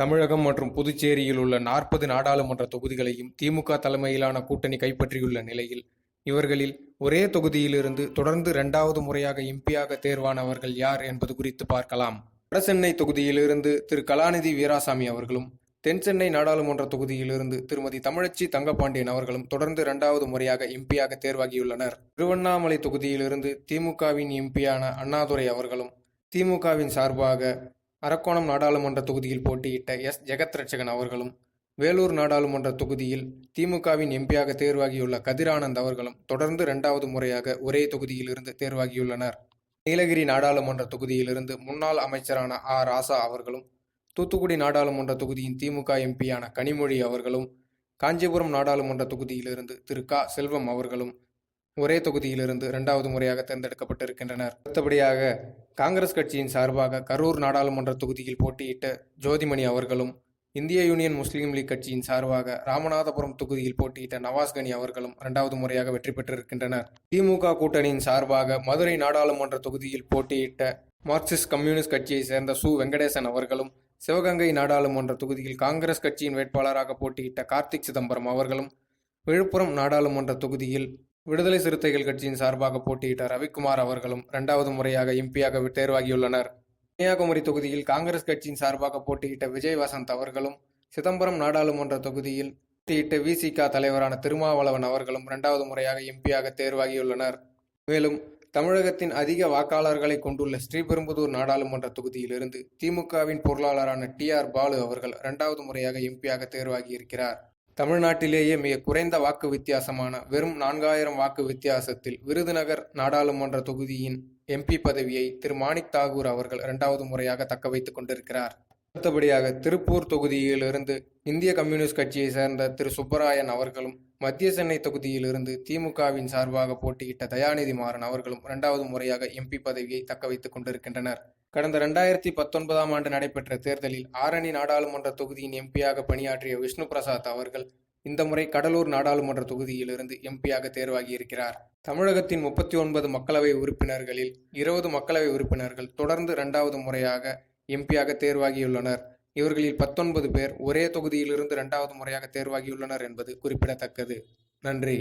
தமிழகம் மற்றும் புதுச்சேரியில் உள்ள நாற்பது நாடாளுமன்ற தொகுதிகளையும் திமுக தலைமையிலான கூட்டணி கைப்பற்றியுள்ள நிலையில் இவர்களில் ஒரே தொகுதியிலிருந்து தொடர்ந்து இரண்டாவது முறையாக எம்பியாக தேர்வானவர்கள் யார் என்பது குறித்து பார்க்கலாம். வடசென்னை தொகுதியிலிருந்து திரு. கலாநிதி வீராசாமி அவர்களும் தென்சென்னை நாடாளுமன்ற தொகுதியிலிருந்து திருமதி தமிழச்சி தங்கபாண்டியன் அவர்களும் தொடர்ந்து இரண்டாவது முறையாக எம்பியாக தேர்வாகியுள்ளனர். திருவண்ணாமலை தொகுதியிலிருந்து திமுகவின் எம்பியான அண்ணாதுரை அவர்களும் திமுகவின் சார்பாக அரக்கோணம் நாடாளுமன்ற தொகுதியில் போட்டியிட்ட எஸ். ஜெகத் ரட்சகன் அவர்களும் வேலூர் நாடாளுமன்ற தொகுதியில் திமுகவின் எம்பியாக தேர்வாகியுள்ள கதிரானந்த் அவர்களும் தொடர்ந்து இரண்டாவது முறையாக ஒரே தொகுதியிலிருந்து தேர்வாகியுள்ளனர். நீலகிரி நாடாளுமன்ற தொகுதியிலிருந்து முன்னாள் அமைச்சரான ஆ. ராசா அவர்களும் தூத்துக்குடி நாடாளுமன்ற தொகுதியின் திமுக எம்பியான கனிமொழி அவர்களும் காஞ்சிபுரம் நாடாளுமன்ற தொகுதியிலிருந்து திரு. க. செல்வம் அவர்களும் ஒரே தொகுதியிலிருந்து இரண்டாவது முறையாக தேர்ந்தெடுக்கப்பட்டிருக்கின்றனர். அடுத்தபடியாக காங்கிரஸ் கட்சியின் சார்பாக கரூர் நாடாளுமன்ற தொகுதியில் போட்டியிட்ட ஜோதிமணி அவர்களும் இந்திய யூனியன் முஸ்லீம் லீக் கட்சியின் சார்பாக ராமநாதபுரம் தொகுதியில் போட்டியிட்ட நவாஸ் கனி அவர்களும் இரண்டாவது முறையாக வெற்றி பெற்றிருக்கின்றனர். திமுக கூட்டணியின் சார்பாக மதுரை நாடாளுமன்ற தொகுதியில் போட்டியிட்ட மார்க்சிஸ்ட் கம்யூனிஸ்ட் கட்சியை சேர்ந்த சு. வெங்கடேசன் அவர்களும் சிவகங்கை நாடாளுமன்ற தொகுதியில் காங்கிரஸ் கட்சியின் வேட்பாளராக போட்டியிட்ட கார்த்திக் சிதம்பரம் அவர்களும் விழுப்புரம் நாடாளுமன்ற தொகுதியில் விடுதலை சிறுத்தைகள் கட்சியின் சார்பாக போட்டியிட்ட ரவிக்குமார் அவர்களும் இரண்டாவது முறையாக எம்பியாக தேர்வாகியுள்ளனர் கன்னியாகுமரி தொகுதியில் காங்கிரஸ் கட்சியின் சார்பாக போட்டியிட்ட விஜய் வசந்த் அவர்களும் சிதம்பரம் நாடாளுமன்ற தொகுதியில் போட்டியிட்ட விசிக தலைவரான திருமாவளவன் அவர்களும் இரண்டாவது முறையாக எம்பியாக தேர்வாகியுள்ளனர். மேலும் தமிழகத்தின் அதிக வாக்காளர்களை கொண்டுள்ள ஸ்ரீபெரும்புதூர் நாடாளுமன்ற தொகுதியிலிருந்து திமுகவின் பொருளாளரான டி ஆர் பாலு அவர்கள் இரண்டாவது முறையாக எம்பியாக தேர்வாகியிருக்கிறார். தமிழ்நாட்டிலேயே மிக குறைந்த வாக்கு வித்தியாசமான வெறும் நான்காயிரம் வாக்கு வித்தியாசத்தில் விருதுநகர் நாடாளுமன்ற தொகுதியின் எம்பி பதவியை திரு. மாணிக் தாகூர் அவர்கள் இரண்டாவது முறையாக தக்க வைத்துக் கொண்டிருக்கிறார். அடுத்தபடியாக திருப்பூர் தொகுதியிலிருந்து இந்திய கம்யூனிஸ்ட் கட்சியை சேர்ந்த திரு. சுப்பராயன் அவர்களும் மத்திய சென்னை தொகுதியிலிருந்து திமுகவின் சார்பாக போட்டியிட்ட தயாநிதி மாறன் அவர்களும் இரண்டாவது முறையாக எம்பி பதவியை தக்க வைத்துக் கொண்டிருக்கின்றனர். கடந்த ரெண்டாயிரத்தி பத்தொன்பதாம் ஆண்டு நடைபெற்ற தேர்தலில் ஆரணி நாடாளுமன்ற தொகுதியின் எம்பியாக பணியாற்றிய விஷ்ணு பிரசாத் அவர்கள் இந்த முறை கடலூர் நாடாளுமன்ற தொகுதியிலிருந்து எம்பியாக தேர்வாகியிருக்கிறார். தமிழகத்தின் முப்பத்தி ஒன்பது மக்களவை உறுப்பினர்களில் இருபது மக்களவை உறுப்பினர்கள் தொடர்ந்து இரண்டாவது முறையாக எம்பியாக தேர்வாகியுள்ளனர். இவர்களில் பத்தொன்பது பேர் ஒரே தொகுதியிலிருந்து இரண்டாவது முறையாக தேர்வாகியுள்ளனர் என்பது குறிப்பிடத்தக்கது. நன்றி.